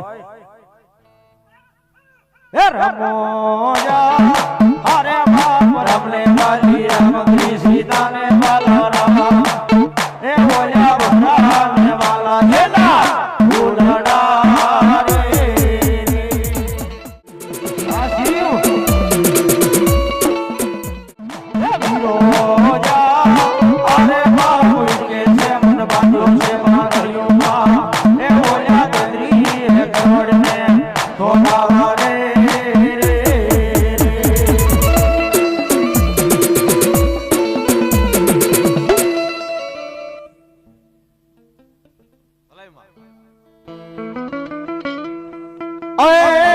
હોય. એ રમો અરે મારી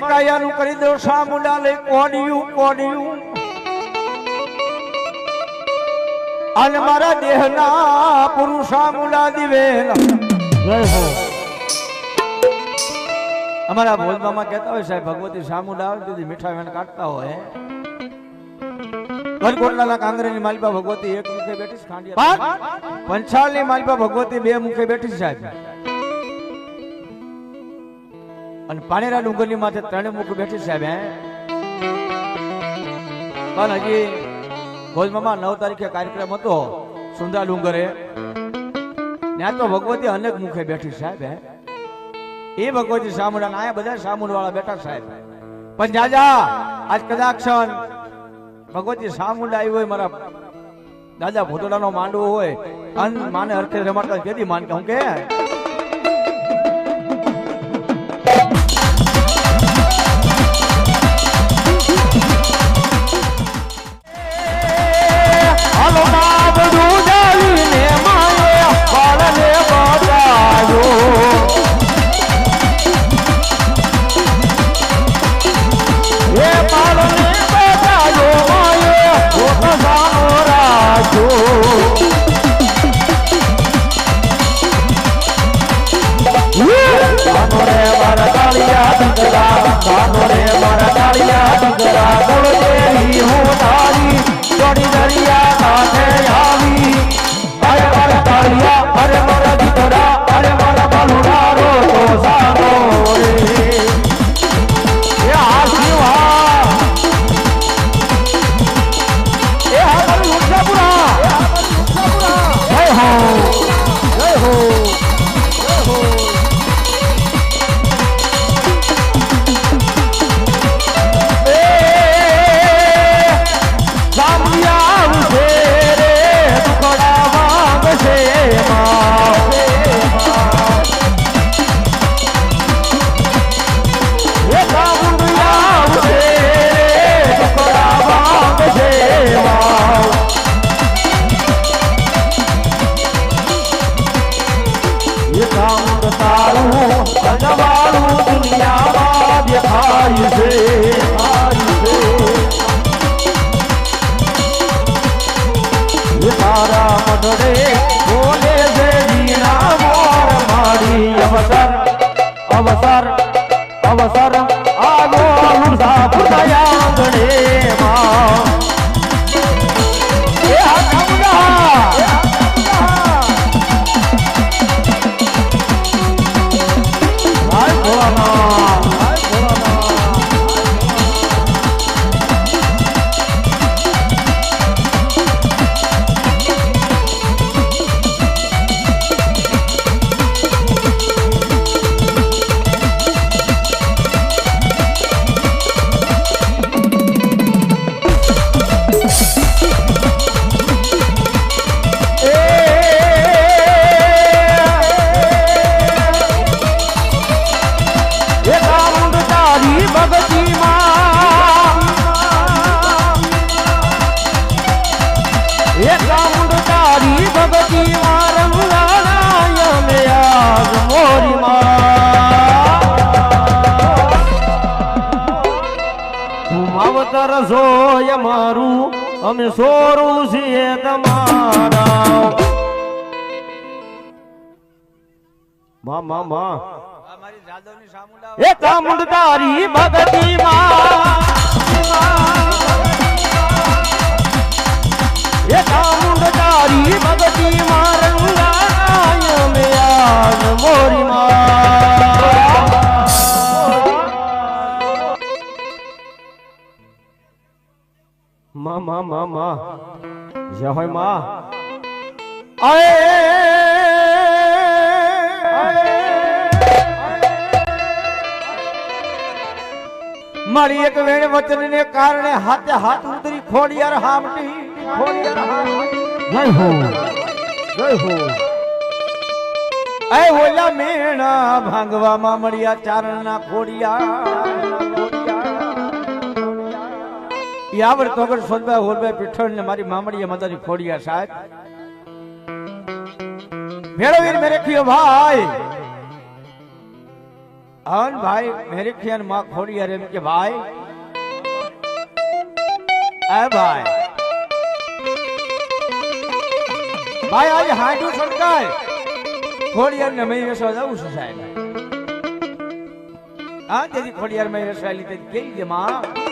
કાયાનું કરી દો સામુડા લઈ? કોડિયું કોડિયું અને મારા દેહના પુરુષા મુડા દિવેલ? અમારા ભોજમાં કહેતા હોય સાહેબ, ભગવતી સામુડા આવે તેથી મીઠા વેણ કાઢતા હોય. વરકોટલાના કાંગરેની માલિપા ભગવતી એક મુખે બેઠી છે ખાંડિયા પંચાળની માલિપા ભગવતી બે મુખે બેઠી સાહેબ. અને પાનેરા ડુંગરની માથે ત્રણે મુખ બેઠી સાહેબ હે. પણ હજી ભોજમાં નવ તારીખે કાર્યક્રમ હતો સુંદરા ડુંગરે. ત્યાં તો ભગવતી અનેક મુખે બેઠી સાહેબ હે. એ ભગવતી સામુડા આયા બધા સામુડ વાળા બેઠા સાહેબ. પણ જાજા આજ કદાચ ભગવતી સામુંડા આવી હોય, મારા દાદા ભોતડાનો માંડવો હોય, અન માને અર્થે રમાડતા કેદી માન હું કે? કાનોરે મારા કાળિયા ડુંગરા કાનોરે મારા કાળિયા ડુંગરા બોલ દેવી હું તારી જોડી દરિયા અમે સોરું છીએ તમારા માં માં માં. એ ચામુંડ તારી એ ચામુંડ તારી ભગતી મોરી માં. માં માં માં જય હોયમાં. મારી એક વેણ વચન ને કારણે હાથે હાથ ઉતરી ખોડિયાર હામટી. ખોડિયાર હામટી. જય હો. જય હો. એ ઓલા મેણા ભાંગવામાં મળ્યા ચારણના ખોડિયા યાવર તોગર સોનભાઈ હોલભાઈ પીઠળ ને મારી મામડીએ મદારી ખોડિયા સાહેબ. મેળવીને મેરે ખિયો ભાઈ. અન ભાઈ, મેરે ખિયાનમાં ખોડિયા રે એમ કે ભાઈ. એ ભાઈ. ભાઈ, આજે હાંડું સરકાર ખોડિયાર ને મેં વેસવા જવું છું સાહેબ. હા, તેથી ખોડિયાર મેં વેસવા લીધે કેવી છે માં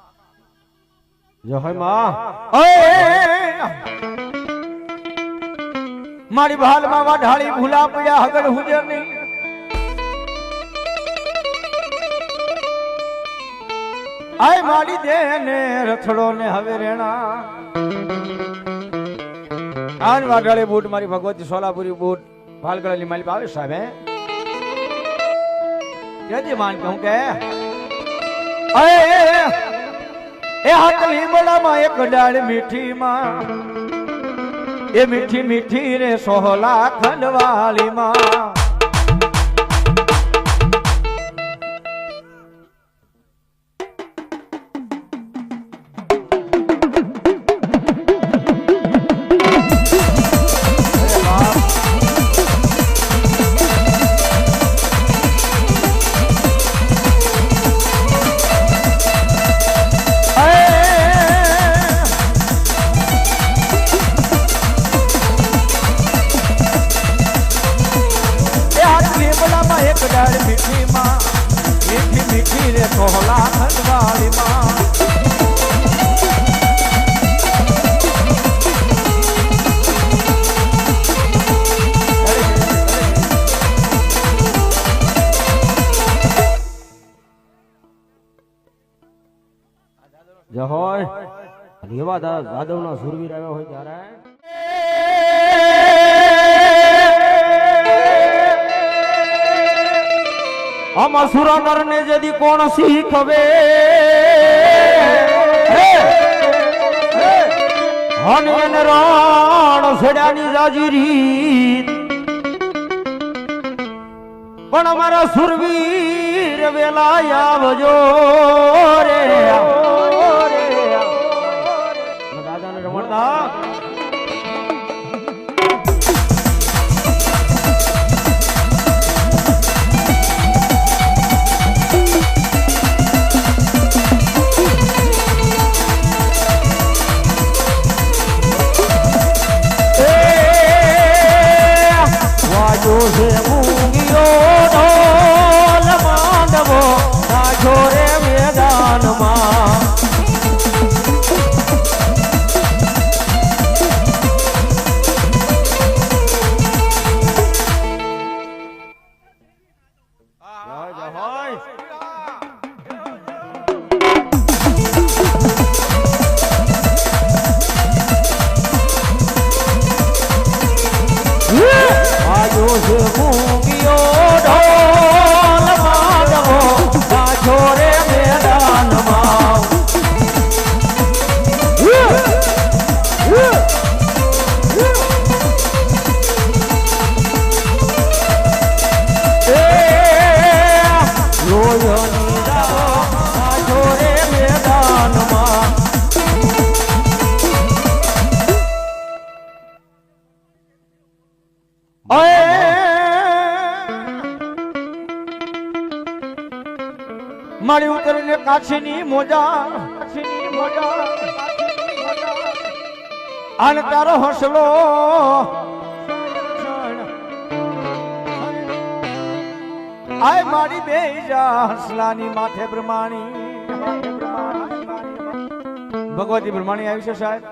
જય માં મારી ભાલમાં વાઢાળી ભૂલા પડ્યા હગર હુજર નહીં આય મારી દે ને રથડો ને હવે રેણા. આન વાઢાળી બૂટ મારી ભગવતી સોલાપુરી બૂટ ભાલગડાની માલિક આવે સાહેબ કેજી માન કહું કે? અય એ હાથ લીમડામાં એક ડાળ મીઠીમાં. એ મીઠી મીઠી રે સોહલા ખંડવાલીમાં લીમડામાં એક ડાળ મીઠીમાં મીઠી મીઠી રે સોહલા ખંડવાલીમાં જય હોય એવા જાદવ ના સુરવીર આવ્યા હોય ત્યારે આમાં સુરનર ને જદી કોણ શીખવે? હનુમાન રાણ છેડાની જાજી રીત. પણ અમારા સુરવીર વેલા આવજો રે. 해주세요 우기요 મારી ઉતરીને કાછીની મોજા. મોજા કાછીની તારો હસલો. આય મારી બે હસલાની માથે બ્રહ્માણી. ભગવતી બ્રહ્માણી આવી છે સાહેબ.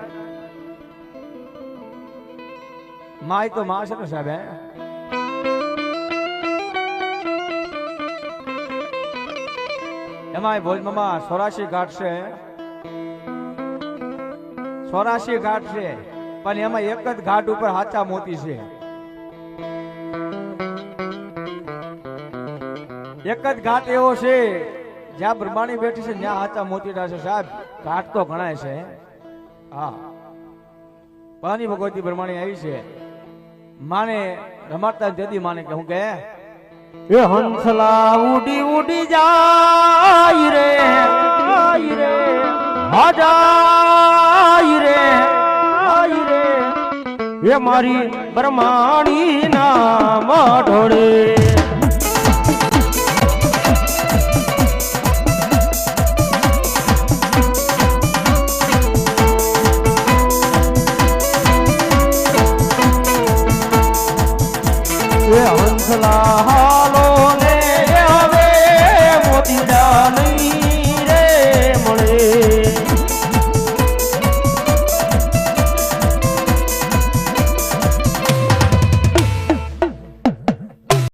માય તો માં છે ને સાહેબ એમાં ભોજમાં સોરાશી ઘાટ છે સોરાશી ઘાટ છે પણ એમાં એક જ ઘાટ ઉપર હાચા મોતી છે. એક જ ઘાટ એવો છે, જ્યાં બ્રહ્માણી બેઠી છે, ત્યાં હાચા મોતીડા છે સાહેબ, ઘાટ તો ગણાય છે. હા. પાની ભગવતી બ્રહ્માણી આવી છે. માને રમાડતા દેદી માને કે હું કે એ હંસલા ઉડી ઉડી જાય રે જાય રે જાય રે જાય રે. એ મારી બ્રહ્માણી નામ ઢોળે સલાહ